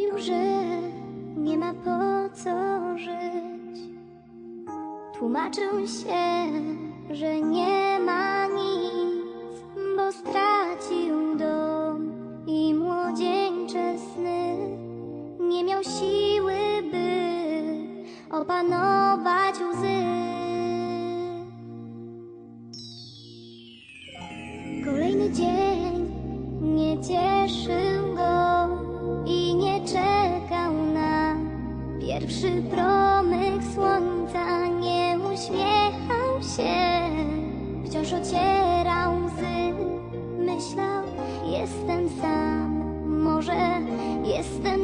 Mówił, że nie ma po co żyć. Tłumaczył się, że nie ma nic, bo stracił dom i młodzieńcze sny. Nie miał siły, by opanować łzy. Kolejny dzień nie cieszył pierwszy promyk słońca. Nie uśmiechał się, wciąż ocierał łzy. Myślał, jestem sam, może jestem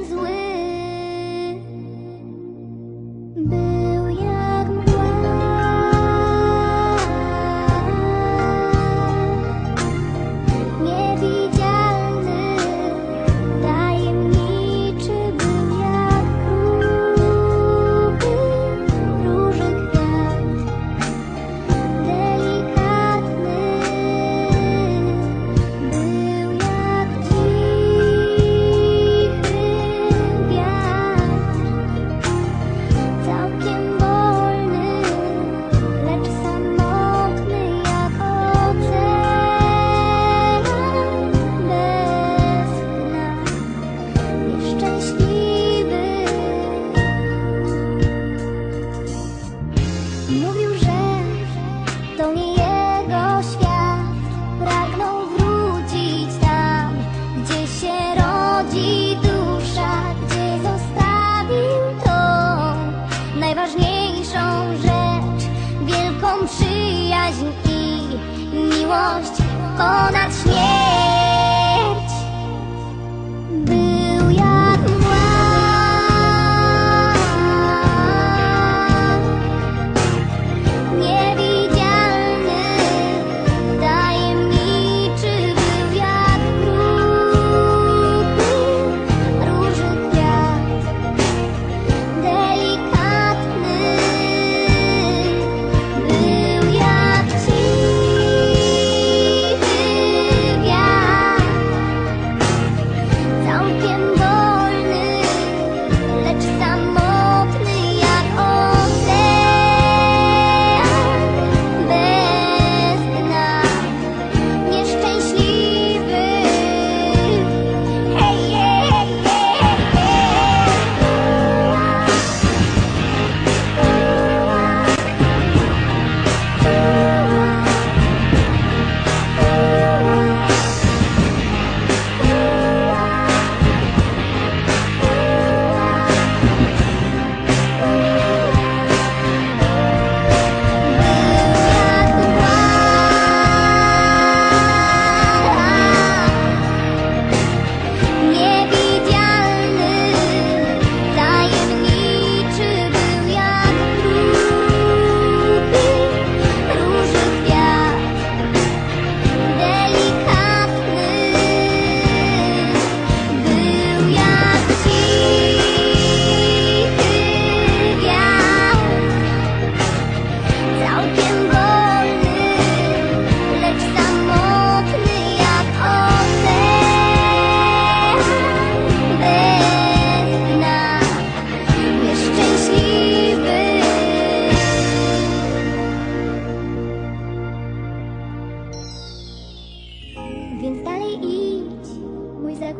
miłość ponad śmierć.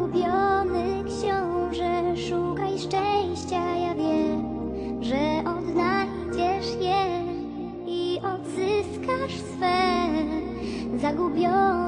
Mój zagubiony książę, szukaj szczęścia, ja wiem, że odnajdziesz je i odzyskasz swe. Zagubione